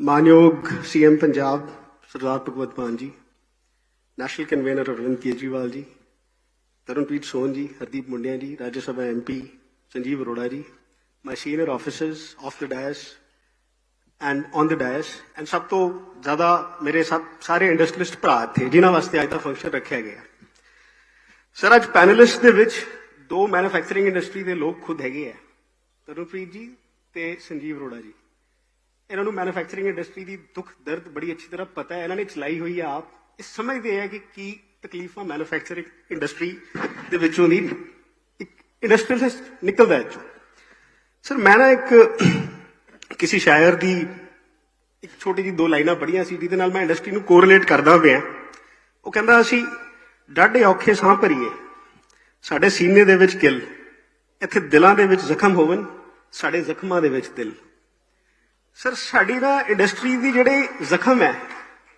ਮਾਨਯੋਗ CM Punjab Sardar Bhagwat Mann ji, national convener Arvind Kejriwal ji, Taranpreet son ji, Hardeep Mundian ji, Rajya Sabha MP Sanjeev Arora ji, my senior officers off the dais and on the dais and ਸਭ ਤੋਂ ਜ਼ਿਆਦਾ ਮੇਰੇ ਸਭ ਸਾਰੇ industrialist ਭਰਾ ਇੱਥੇ, ਜਿਨ੍ਹਾਂ ਵਾਸਤੇ ਅੱਜ ਦਾ ਫੰਕਸ਼ਨ ਰੱਖਿਆ ਗਿਆ। ਸਰ ਅੱਜ ਪੈਨਲਿਸਟ ਦੇ ਵਿੱਚ ਦੋ ਮੈਨੂਫੈਕਚਰਿੰਗ ਇੰਡਸਟਰੀ ਦੇ ਲੋਕ ਖੁਦ ਹੈਗੇ ਆ, ਤਰਨਪ੍ਰੀਤ ਜੀ ਤੇ ਸੰਜੀਵ ਅਰੋੜਾ ਜੀ। ਇਹਨਾਂ ਨੂੰ ਮੈਨੂਫੈਕਚਰਿੰਗ ਇੰਡਸਟਰੀ ਦੀ ਦੁੱਖ, ਦਰਦ ਬੜੀ ਅੱਛੀ ਤਰ੍ਹਾਂ ਪਤਾ ਹੈ। ਇਹਨਾਂ ਨੇ ਚਲਾਈ ਹੋਈ ਹੈ ਆਪ। ਇਹ ਸਮਝਦੇ ਆ ਕਿ ਕੀ ਤਕਲੀਫਾਂ ਮੈਨੂਫੈਕਚਰਿੰਗ ਇੰਡਸਟਰੀ ਦੇ ਵਿੱਚੋਂ ਦੀ ਇੱਕ ਇੰਡਸਟਰੀਅਲਿਸਟ ਨਿਕਲਦਾ ਹੈ ਚੋਂ ਸਰ, ਮੈਂ ਨਾ ਇੱਕ ਕਿਸੇ ਸ਼ਾਇਰ ਦੀ ਇੱਕ ਛੋਟੀ ਜਿਹੀ ਦੋ ਲਾਈਨਾਂ ਪੜ੍ਹੀਆਂ ਸੀ, ਜਿਹਦੇ ਨਾਲ ਮੈਂ ਇੰਡਸਟਰੀ ਨੂੰ ਕੋਰਿਲੇਟ ਕਰਦਾ ਪਿਆ। ਉਹ ਕਹਿੰਦਾ ਅਸੀਂ ਡਾਢੇ ਔਖੇ ਸਾਹ ਭਰੀਏ। ਸਾਡੇ ਸੀਨੇ ਦੇ ਵਿੱਚ ਕਿਲ, ਇੱਥੇ ਦਿਲਾਂ ਦੇ ਵਿੱਚ ਜ਼ਖਮ ਹੋਵਨ ਸਾਡੇ ਜ਼ਖਮਾਂ ਦੇ ਵਿੱਚ ਦਿਲ। ਸਰ, ਸਾਡੀ ਨਾ ਇੰਡਸਟਰੀ ਦੀ ਜਿਹੜੇ ਜ਼ਖਮ ਹੈ,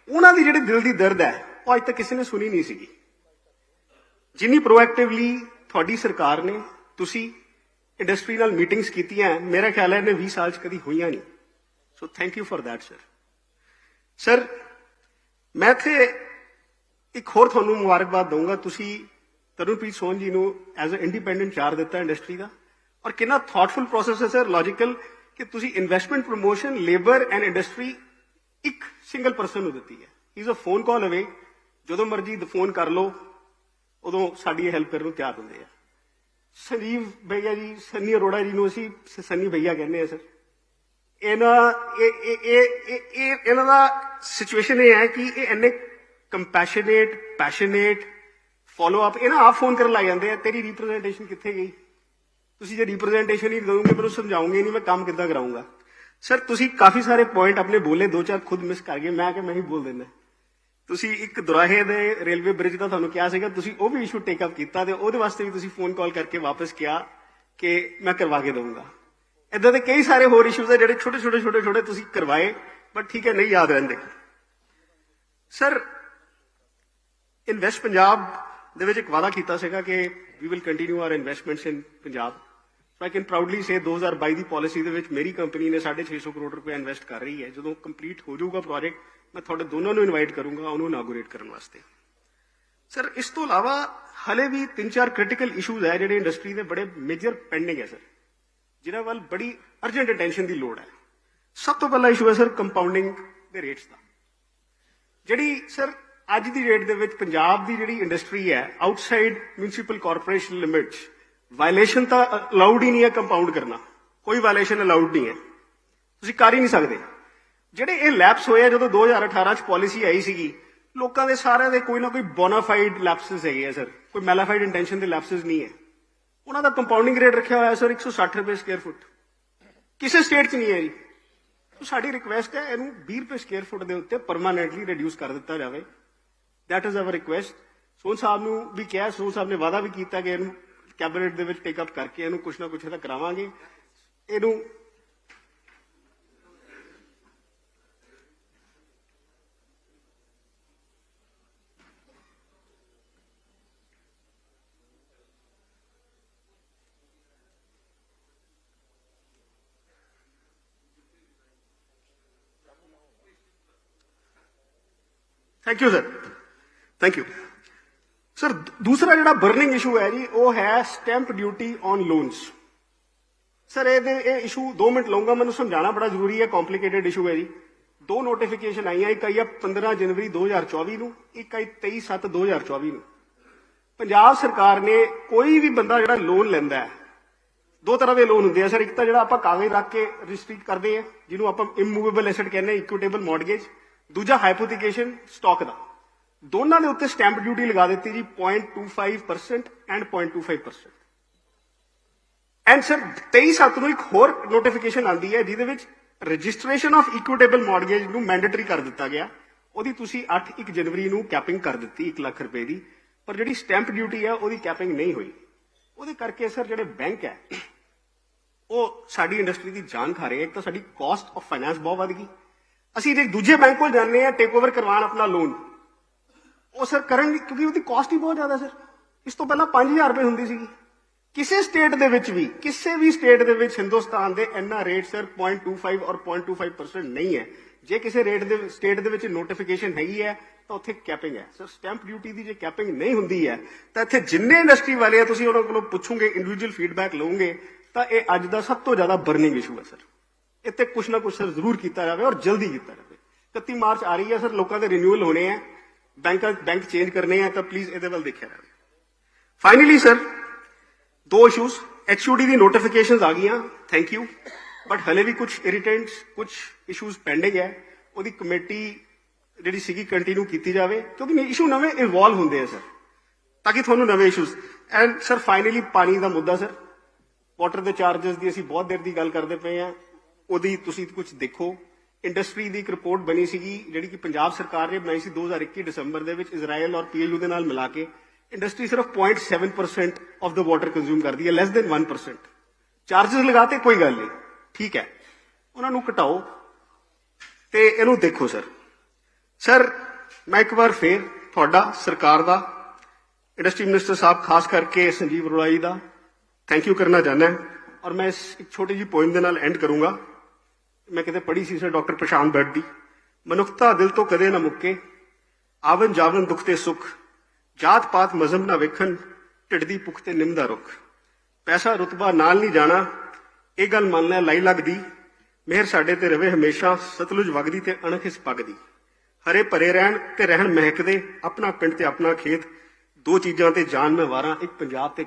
ਉਹਨਾਂ ਦੀ ਜਿਹੜੇ ਦਿਲ ਦੀ ਦਰਦ ਹੈ, ਉਹ ਅੱਜ ਤੱਕ ਕਿਸੇ ਨੇ ਸੁਣੀ ਨਹੀਂ ਸੀਗੀ। ਜਿੰਨੀ ਪ੍ਰੋਐਕਟਿਵਲੀ ਤੁਹਾਡੀ ਸਰਕਾਰ ਨੇ ਤੁਸੀਂ ਇੰਡਸਟਰੀ ਨਾਲ ਮੀਟਿੰਗਸ ਕੀਤੀਆਂ, ਮੇਰਾ ਖਿਆਲ ਹੈ ਇਹਨੇ 20 ਸਾਲ ਚ ਕਦੀ ਹੋਈਆਂ ਨਹੀਂ। So thank you for that sir sir ਮੈਂ ਇੱਥੇ ਇੱਕ ਹੋਰ ਤੁਹਾਨੂੰ ਮੁਬਾਰਕਬਾਦ ਦਊਂਗਾ। ਤੁਸੀਂ ਤਰੁਣਪ੍ਰੀਤ ਸੋਨ ਜੀ ਨੂੰ ਐਜ਼ ਅ ਇੰਡੀਪੈਂਡੈਂਟ ਚਾਰ ਦਿੱਤਾ ਇੰਡਸਟਰੀ ਦਾ। ਔਰ ਕਿੰਨਾ ਥਾਟਫੁਲ ਪ੍ਰੋਸੈਸ ਹੈ ਸਰ ਲੌਜੀਕਲ ਕਿ ਤੁਸੀਂ investment promotion labour and industry ਇੱਕ ਸਿੰਗਲ ਪਰਸਨ ਨੂੰ ਦਿੱਤੀ ਹੈ। ਇਜ਼ ਅ ਫੋਨ ਕਾਲ ਅਵੇ ਜਦੋਂ ਮਰਜ਼ੀ ਫੋਨ ਕਰ ਲਓ, ਉਦੋਂ ਸਾਡੀ ਹੈਲਪ ਕਰਨ ਨੂੰ ਤਿਆਰ ਹੁੰਦੇ ਆ। ਸੰਜੀਵ ਭਈਆ ਜੀ, ਸੰਨੀ ਅਰੋੜਾ ਜੀ ਨੂੰ ਅਸੀਂ ਸੰਨੀ ਭਈਆ ਕਹਿੰਦੇ ਆ, ਸਰ। ਇਹਨਾਂ, ਇਹ ਇਹ ਇਹ, ਇਹ- ਇਹ, ਇਹਨਾਂ ਦਾ ਸਿਚੁਏਸ਼ਨ ਇਹ ਹੈ ਕਿ ਇਹ ਇੰਨੇ ਕੰਪੈਸ਼ਨੇਟ ਪੈਸ਼ਨੇਟ ਫਾਲੋ ਅਪ ਇਹਨਾਂ ਆਪ ਫੋਨ ਕਰਨ ਲੱਗ ਜਾਂਦੇ ਆ, ਤੇਰੀ ਰਿਪਰੈਜ਼ੈਂਟੇਸ਼ਨ ਕਿੱਥੇ ਗਈ? ਤੁਸੀਂ ਜੇ ਰਿਪਰੈਜ਼ੈਂਟੇਸ਼ਨ ਹੀ ਦੋਗੇ ਮੈਨੂੰ ਸਮਝਾਉਂਗੇ ਨਹੀਂ ਮੈਂ ਕੰਮ ਕਿੱਦਾਂ ਕਰਾਉਂਗਾ ਸਰ ਤੁਸੀਂ ਕਾਫੀ ਸਾਰੇ ਪੁਆਇੰਟ ਆਪਣੇ ਬੋਲੇ, ਦੋ ਚਾਰ ਖੁਦ ਮਿਸ ਕਰ ਗਏ, ਮੈਂ ਕਿ ਮੈਂ ਹੀ ਬੋਲ ਦਿੰਦਾ। ਤੁਸੀਂ ਇੱਕ ਦੁਰਾਹੇ ਦੇ ਰੇਲਵੇ ਬ੍ਰਿਜ ਦਾ ਤੁਹਾਨੂੰ ਕਿਹਾ ਸੀਗਾ, ਤੁਸੀਂ ਉਹ ਵੀ ਇਸ਼ੂ ਟੇਕ ਅਪ ਕੀਤਾ ਤੇ ਉਹਦੇ ਵਾਸਤੇ ਵੀ ਤੁਸੀਂ ਫੋਨ ਕਾਲ ਕਰਕੇ ਵਾਪਸ ਕਿਹਾ ਕਿ ਮੈਂ ਕਰਵਾ ਕੇ ਦਊਂਗਾ। ਇਦਾਂ ਦੇ ਕਈ ਸਾਰੇ ਹੋਰ ਇਸ਼ੂਜ਼ ਆ ਜਿਹੜੇ ਛੋਟੇ ਛੋਟੇ ਛੋਟੇ ਛੋਟੇ ਤੁਸੀਂ ਕਰਵਾਏ ਬਟ ਠੀਕ ਹੈ, ਨਹੀਂ ਯਾਦ ਰਹਿੰਦੇ। ਸਰ ਇਨਵੈਸਟ ਪੰਜਾਬ ਦੇ ਵਿੱਚ ਇੱਕ ਵਾਅਦਾ ਕੀਤਾ ਸੀਗਾ ਕਿ we will continue our investments in Punjab. So I can proudly say 2022 ਦੀ ਪਾਲਿਸੀ ਦੇ ਵਿੱਚ ਮੇਰੀ ਕੰਪਨੀ ਨੇ 650 ਕਰੋੜ ਰੁਪਏ ਇਨਵੈਸਟ ਕਰ ਰਹੀ ਹੈ। ਜਦੋਂ ਕੰਪਲੀਟ ਹੋ ਜਾਊਗਾ ਪ੍ਰੋਜੈਕਟ ਮੈਂ ਤੁਹਾਡੇ ਦੋਨਾਂ ਨੂੰ ਇਨਵਾਈਟ ਕਰੂੰਗਾ, ਉਹਨੂੰ ਇਨਾਗੂਰੇਟ ਕਰਨ ਵਾਸਤੇ। ਸਰ ਇਸ ਤੋਂ ਇਲਾਵਾ ਹਲੇ ਵੀ ਤਿੰਨ ਚਾਰ ਕ੍ਰਿਟੀਕਲ ਇਸ਼ੂਜ਼ ਹੈ ਜਿਹੜੇ ਇੰਡਸਟਰੀ ਦੇ ਬੜੇ ਮੇਜਰ ਪੈਂਡਿੰਗ ਹੈ ਸਰ ਜਿਨ੍ਹਾਂ ਵੱਲ ਬੜੀ ਅਰਜੈਂਟ ਅਟੈਂਸ਼ਨ ਦੀ ਲੋੜ ਹੈ। ਸਭ ਤੋਂ ਪਹਿਲਾ ਇਸ਼ੂ ਹੈ ਸਰ ਕੰਪਾਊਂਡਿੰਗ ਦੇ ਰੇਟਸ ਦਾ। ਜਿਹੜੀ ਸਰ ਅੱਜ ਦੀ ਡੇਟ ਦੇ ਵਿੱਚ ਪੰਜਾਬ ਦੀ ਜਿਹੜੀ ਇੰਡਸਟਰੀ ਹੈ outside municipal corporation limits violation ਤਾਂ ਅਲਾਉਡ ਹੀ ਨਹੀਂ ਹੈ ਕੰਪਾਊਂਡ ਕਰਨਾ। ਕੋਈ ਵਾਇਲੇਸ਼ਨ ਅਲਾਉਡ ਨਹੀਂ ਹੈ। ਤੁਸੀਂ ਕਰ ਹੀ ਨਹੀਂ ਸਕਦੇ। ਜਿਹੜੇ ਇਹ ਲੈਪਸ ਹੋਏ ਆ, ਜਦੋਂ 2018 ਚ ਪਾਲਿਸੀ ਆਈ ਸੀਗੀ, ਲੋਕਾਂ ਦੇ ਸਾਰਿਆਂ ਦੇ ਕੋਈ ਨਾ ਕੋਈ ਬੋਨਾਫਾਈਡ ਲੈਪਸਸ ਹੈਗੇ ਆ ਸਰ ਕੋਈ ਮੈਲਾਫਾਈਡ ਇੰਟੈਂਸ਼ਨ ਦੇ ਲੈਪਸਸ ਨਹੀਂ ਹੈ। ਉਹਨਾਂ ਦਾ ਕੰਪਾਊਂਡਿੰਗ ਰੇਟ ਰੱਖਿਆ ਹੋਇਆ ਸਰ 160 ਰੁਪਏ ਸਕੁਅਰ ਫੁੱਟ ਕਿਸੇ ਸਟੇਟ 'ਚ ਨਹੀਂ ਹੈ ਜੀ। ਸੋ ਸਾਡੀ ਰਿਕੁਐਸਟ ਹੈ, ਇਹਨੂੰ 20 ਰੁਪਏ ਸਕੁਅਰ ਫੁੱਟ ਦੇ ਉੱਤੇ ਪਰਮਾਨੈਂਟਲੀ ਰਿਡਿਊਸ ਕਰ ਦਿੱਤਾ ਜਾਵੇ। ਦੈਟ ਇਜ਼ ਆਵਰ ਰਿਕੁਐਸਟ ਸੋਨ ਸਾਹਿਬ ਨੂੰ ਵੀ ਕਿਹਾ, ਸੋਨ ਸਾਹਿਬ ਨੇ ਵਾਅਦਾ ਵੀ ਕੀਤਾ ਕਿ ਇਹਨੂੰ ਕੈਬਨਿਟ ਦੇ ਵਿੱਚ ਟੇਕ ਅਪ ਕਰਕੇ ਇਹਨੂੰ ਕੁਛ ਨਾ ਕੁਛ ਇਹਦਾ ਕਰਾਵਾਂਗੇ। ਇਹਨੂੰ thank you sir thank you sir ਦੂਸਰਾ ਜਿਹੜਾ ਬਰਨਿੰਗ ਇਸ਼ੂ ਹੈ ਜੀ, ਉਹ ਹੈ stamp duty on loans sir ਇਹਦੇ ਇਹ ਇਸ਼ੂ 2 ਮਿੰਟ ਲਵਾਂਗਾ ਮੈਨੂੰ ਸਮਝਾਉਣਾ ਬੜਾ ਜ਼ਰੂਰੀ ਹੈ ਕੰਪਲਿਕੇਟਡ ਇਸ਼ੂ ਹੈ ਜੀ। ਦੋ ਨੋਟੀਫਿਕੇਸ਼ਨ ਆਈਆਂ, ਇੱਕ ਆਈ ਹੈ 15 ਜਨਵਰੀ 2024 ਨੂੰ, ਇੱਕ ਆਈ 23 7 2024 ਨੂੰ। ਪੰਜਾਬ ਸਰਕਾਰ ਨੇ ਕੋਈ ਵੀ ਬੰਦਾ ਜਿਹੜਾ ਲੋਨ ਲੈਂਦਾ ਹੈ, ਦੋ ਤਰ੍ਹਾਂ ਦੇ ਲੋਨ ਹੁੰਦੇ ਆ ਸਰ ਇੱਕ ਤਾਂ ਜਿਹੜਾ ਆਪਾਂ ਕਾਗਜ਼ ਰੱਖ ਕੇ ਰਜਿਸਟਰੀ ਕਰਦੇ ਆ, ਜਿਹਨੂੰ ਆਪਾਂ ਇਮੂਵੇਬਲ ਐਸੈਟ ਕਹਿੰਦੇ ਆ ਇਕੁਇਟੇਬਲ ਮੌਰਗੇਜ ਦੂਜਾ ਹਾਈਪੋਥੀਕੇਸ਼ਨ ਸਟਾਕ ਦਾ। ਦੋਨਾਂ ਦੇ ਉੱਤੇ ਸਟੈਂਪ ਡਿਊਟੀ ਲਗਾ ਦਿੱਤੀ ਜੀ 0.25% ਐਂਡ 0.25% ਐਂਡ ਸਰ 23 ਸੱਤ ਨੂੰ ਇੱਕ ਹੋਰ ਨੋਟੀਫਿਕੇਸ਼ਨ ਆਉਂਦੀ ਹੈ, ਜਿਹਦੇ ਵਿੱਚ ਰਜਿਸਟ੍ਰੇਸ਼ਨ ਆਫ ਇਕੁਇਟੇਬਲ ਮੌਰਗੇਜ ਨੂੰ ਮੈਂਡੇਟਰੀ ਕਰ ਦਿੱਤਾ ਗਿਆ। ਉਹਦੀ ਤੁਸੀਂ 8 1 ਜਨਵਰੀ ਨੂੰ ਕੈਪਿੰਗ ਕਰ ਦਿੱਤੀ 1 ਲੱਖ ਰੁਪਏ ਦੀ। ਪਰ ਜਿਹੜੀ ਸਟੈਂਪ ਡਿਊਟੀ ਹੈ, ਉਹਦੀ ਕੈਪਿੰਗ ਨਹੀਂ ਹੋਈ। ਉਹਦੇ ਕਰਕੇ ਸਰ ਜਿਹੜੇ ਬੈਂਕ ਹੈ, ਉਹ ਸਾਡੀ ਇੰਡਸਟਰੀ ਦੀ ਜਾਨ ਖਾ ਰਹੇ ਹੈ। ਇੱਕ ਤਾਂ ਸਾਡੀ ਕਾਸਟ ਆਫ ਫਾਈਨਾਂਸ ਬਹੁਤ ਵੱਧ ਗਈ। ਅਸੀਂ ਜੇ ਦੂਜੇ ਬੈਂਕ ਕੋਲ ਜਾਂਦੇ ਆ ਟੇਕ ਓਵਰ ਕਰਵਾਉਣ ਆਪਣਾ ਲੋਨ ਉਹ ਸਰ ਕਰਨਗੇ, ਕਿਉਂਕਿ ਉਹਦੀ ਕਾਸਟ ਹੀ ਬਹੁਤ ਜ਼ਿਆਦਾ ਸਰ। ਇਸ ਤੋਂ ਪਹਿਲਾਂ 5000 ਰੁਪਏ ਹੁੰਦੀ ਸੀਗੀ। ਕਿਸੇ ਸਟੇਟ ਦੇ ਵਿੱਚ ਵੀ, ਕਿਸੇ ਵੀ ਸਟੇਟ ਦੇ ਵਿੱਚ ਹਿੰਦੁਸਤਾਨ ਦੇ ਇੰਨਾ ਰੇਟ ਸਰ 0.25 ਔਰ 0.25% ਨਹੀਂ ਹੈ। ਜੇ ਕਿਸੇ ਰੇਟ ਦੇ ਸਟੇਟ ਦੇ ਵਿੱਚ ਨੋਟੀਫਿਕੇਸ਼ਨ ਹੈਗੀ ਹੈ, ਤਾਂ ਉੱਥੇ ਕੈਪਿੰਗ ਹੈ। ਸਰ ਸਟੈਂਪ ਡਿਊਟੀ ਦੀ ਜੇ ਕੈਪਿੰਗ ਨਹੀਂ ਹੁੰਦੀ ਹੈ, ਤਾਂ ਇੱਥੇ ਜਿੰਨੇ ਇੰਡਸਟਰੀ ਵਾਲੇ ਆ, ਤੁਸੀਂ ਉਹਨਾਂ ਕੋਲੋਂ ਪੁੱਛੋਗੇ ਇੰਡੀਵਿਜੂਅਲ ਫੀਡਬੈਕ ਲਓਗੇ, ਤਾਂ ਇਹ ਅੱਜ ਦਾ ਸਭ ਤੋਂ ਜ਼ਿਆਦਾ ਬਰਨਿੰਗ ਇਸ਼ੂ ਹੈ, ਸਰ। ਇੱਥੇ ਕੁਛ ਨਾ ਕੁਛ ਸਰ ਜ਼ਰੂਰ ਕੀਤਾ ਜਾਵੇ ਔਰ ਜਲਦੀ ਕੀਤਾ ਜਾਵੇ। 31 ਮਾਰਚ ਆ ਰਹੀ ਹੈ, ਸਰ, ਲੋਕਾਂ ਦੇ ਰਿਨਿਊਅਲ ਹੋਣੇ ਆ ਬੈਂਕ ਬੈਂਕ ਚੇਂਜ ਕਰਨੇ ਆ ਤਾਂ ਪਲੀਜ਼ ਇਹਦੇ ਵੱਲ ਦੇਖਿਆ ਜਾਵੇ। ਫਾਈਨਲੀ ਸਰ ਦੋ ਇਸ਼ੂਸ ਐਚਯੂਡੀ ਦੀ ਨੋਟੀਫਿਕੇਸ਼ਨਸ ਆ ਗਈਆਂ ਥੈਂਕ ਯੂ ਬਟ ਹਲੇ ਵੀ ਕੁਝ ਇਰੀਟੈਂਟਸ ਕੁਝ ਇਸ਼ੂਸ ਪੈਂਡਿੰਗ ਹੈ, ਉਹਦੀ ਕਮੇਟੀ ਜਿਹੜੀ ਸੀਗੀ ਕੰਟੀਨਿਊ ਕੀਤੀ ਜਾਵੇ, ਕਿਉਂਕਿ ਇਸ਼ੂ ਨਵੇਂ ਇਵੋਲਵ ਹੁੰਦੇ ਆ ਸਰ ਤਾਂ ਕਿ ਤੁਹਾਨੂੰ ਨਵੇਂ ਇਸ਼ੂਸ ਐਂਡ ਸਰ ਫਾਈਨਲੀ ਪਾਣੀ ਦਾ ਮੁੱਦਾ ਸਰ ਵਾਟਰ ਦੇ ਚਾਰजेस ਦੀ ਅਸੀਂ ਬਹੁਤ ਦੇਰ ਦੀ ਗੱਲ ਕਰਦੇ ਪਏ ਆ ਉਹਦੀ ਤੁਸੀਂ ਕੁਝ ਦੇਖੋ ਇੰਡਸਟਰੀ ਦੀ ਇੱਕ ਰਿਪੋਰਟ ਬਣੀ ਸੀਗੀ, ਜਿਹੜੀ ਕਿ ਪੰਜਾਬ ਸਰਕਾਰ ਨੇ ਬਣਾਈ ਸੀ 2021 ਦਸੰਬਰ ਦੇ ਵਿੱਚ ਇਜ਼ਰਾਈਲ ਔਰ ਪੀਏਯੂ ਦੇ ਨਾਲ ਮਿਲਾ ਕੇ। ਇੰਡਸਟਰੀ ਸਿਰਫ 0.7% ਆਫ ਦਾ ਵਾਟਰ ਕੰਜ਼ਿਊਮ ਕਰਦੀ ਹੈ ਲੈਸ ਦੈਨ 1% ਚਾਰजेस ਲਗਾਤੇ ਕੋਈ ਗੱਲ ਨਹੀਂ। ਠੀਕ ਹੈ। ਉਹਨਾਂ ਨੂੰ ਘਟਾਓ। ਤੇ ਇਹਨੂੰ ਦੇਖੋ, ਸਰ। ਸਰ, ਮੈਂ ਇੱਕ ਵਾਰ ਫੇਰ ਤੁਹਾਡਾ, ਸਰਕਾਰ ਦਾ ਇੰਡਸਟਰੀ ਮਿਨਿਸਟਰ ਸਾਹਿਬ, ਖਾਸ ਕਰਕੇ ਸੰਜੀਵ ਅਰੋੜਾ ਜੀ ਦਾ ਥੈਂਕ ਯੂ ਕਰਨਾ ਚਾਹੁੰਦਾ। ਔਰ ਮੈਂ ਇਸ ਇੱਕ ਛੋਟੀ ਜੀ ਪੋਇਮ ਦੇ ਨਾਲ ਐਂਡ ਕਰੂੰਗਾ। ਮੈਂ ਕਿਤੇ ਪੜ੍ਹੀ ਸੀ ਸਰ ਡਾਕਟਰ ਪ੍ਰਸ਼ਾਂਤ ਭੱਟ ਦੀ ਮਨੁੱਖਤਾ ਦਿਲ ਤੋਂ ਕਦੇ ਨਾ ਮੁੱਕੇ। ਆਵਨ ਜਾਵਨ ਦੁੱਖ ਤੇ ਸੁੱਖ। ਜਾਤ ਪਾਤ ਮਜ਼ਹਬ ਨਾ ਵੇਖਣ। ਢਿੱਡ ਦੀ ਭੁੱਖ ਤੇ ਨਿੰਮ ਦਾ ਰੁੱਖ। ਪੈਸਾ ਰੁਤਬਾ ਨਾਲ ਨਹੀਂ ਜਾਣਾ। ਇਹ ਗੱਲ ਮੰਨ ਲੈ ਲਾਈ ਲੱਗਦੀ। ਮਿਹਰ ਸਾਡੇ ਤੇ ਰਵੇ ਹਮੇਸ਼ਾ, ਸਤਲੁਜ ਵਗਦੀ ਤੇ ਅਣਖ ਇਸ ਪੱਗ ਹਰੇ ਭਰੇ ਰਹਿਣ ਤੇ ਰਹਿਣ ਮਹਿਕਦੇ, ਆਪਣਾ ਪਿੰਡ ਤੇ ਆਪਣਾ ਖੇਤ। ਦੋ ਚੀਜ਼ਾਂ ਤੇ ਜਾਨ ਮੈਂ ਵਾਰਾਂ, ਇੱਕ ਪੰਜਾਬ ਤੇ